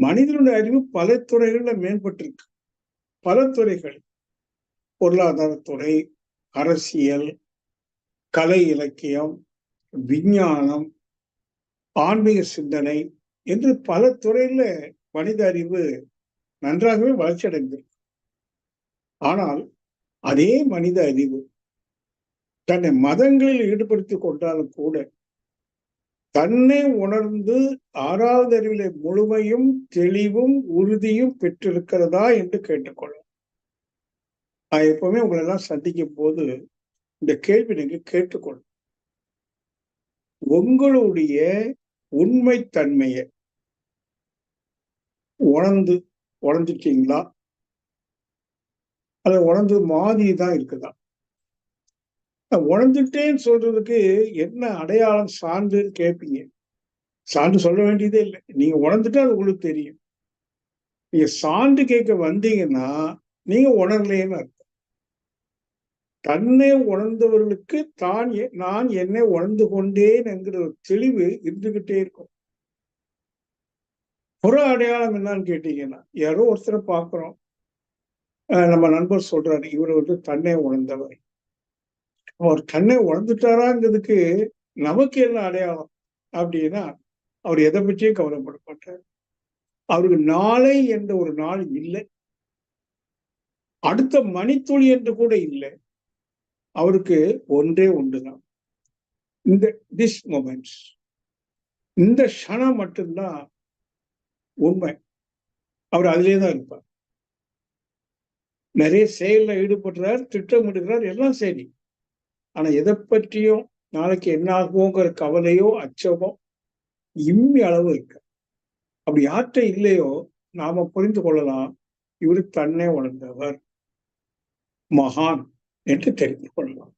மனிதனுடைய அறிவு பல துறைகள்ல மேம்பட்டிருக்கு. பல துறைகள். பொருளாதாரத்துறை அரசியல் கலை இலக்கியம் விஞ்ஞானம் ஆன்மீக சிந்தனை என்று பல துறையில மனித அறிவு நன்றாகவே வளர்ச்சி அடைந்திருக்கு ஆனால் அதே மனித அறிவு தன்னை மதங்களில் ஈடுபடுத்திக் கொண்டாலும் கூட தன்னை உணர்ந்து ஆறாவது அறிவிலே முழுமையும் தெளிவும் உறுதியும் பெற்றிருக்கிறதா என்று கேட்டுக்கொள்ளும். நான் எப்பவுமே உங்களை எல்லாம் சந்திக்கும் போது இந்த கேள்வி நீங்க கேட்டுக்கொள்ளும். உங்களுடைய உண்மைத்தன்மையை உணர்ந்து உணர்ந்துட்டீங்களா? அதை உணர்ந்து மாதிரி தான் இருக்குதா? உணர்ந்துட்டேன்னு சொல்றதுக்கு என்ன அடையாளம் சான்றுன்னு கேட்பீங்க? சான்று சொல்ல வேண்டியதே இல்லை. நீங்க உணர்ந்துட்டா அது உங்களுக்கு தெரியும். நீங்க சான்று கேட்க வந்தீங்கன்னா நீங்க உணரலையேன்னு அர்த்தம். தன்னை உணர்ந்தவர்களுக்கு தான் நான் என்னை உணர்ந்து கொண்டேன் என்கிற ஒரு தெளிவு இருந்துகிட்டே இருக்கும். புற அடையாளம் என்னன்னு கேட்டீங்கன்னா யாரோ ஒருத்தரை பார்க்குறோம். நம்ம நண்பர் சொல்றாரு இவர் வந்து தன்னை உணர்ந்தவர். அவர் கண்ணை உணர்ந்துட்டாராங்கிறதுக்கு நமக்கு என்ன அடையாளம் அப்படின்னா அவர் எதை பற்றியும் கவலைப்பட மாட்டார் அவருக்கு நாளை என்ற ஒரு நாள் இல்லை. அடுத்த மணித்துளி என்று கூட இல்லை. அவருக்கு ஒன்றே ஒன்றுதான். இந்த திஸ் மொமெண்ட்ஸ் இந்த க்ஷணம் மட்டும்தான் உண்மை. அவர் அதிலே தான் இருப்பார். நிறைய செயல்ல ஈடுபடுறார் திட்டமிடுகிறார் எல்லாம் சரி. ஆனா எதை பற்றியும் நாளைக்கு என்ன ஆகுங்கிற கவலையோ அச்சமோ இம்மி அளவு இருக்கு. அப்படி யார்கிட்ட இல்லையோ நாம புரிந்து கொள்ளலாம் இவரு தன்னை உணர்ந்தவர். மகான் என்று தெரிந்து கொள்ளலாம்.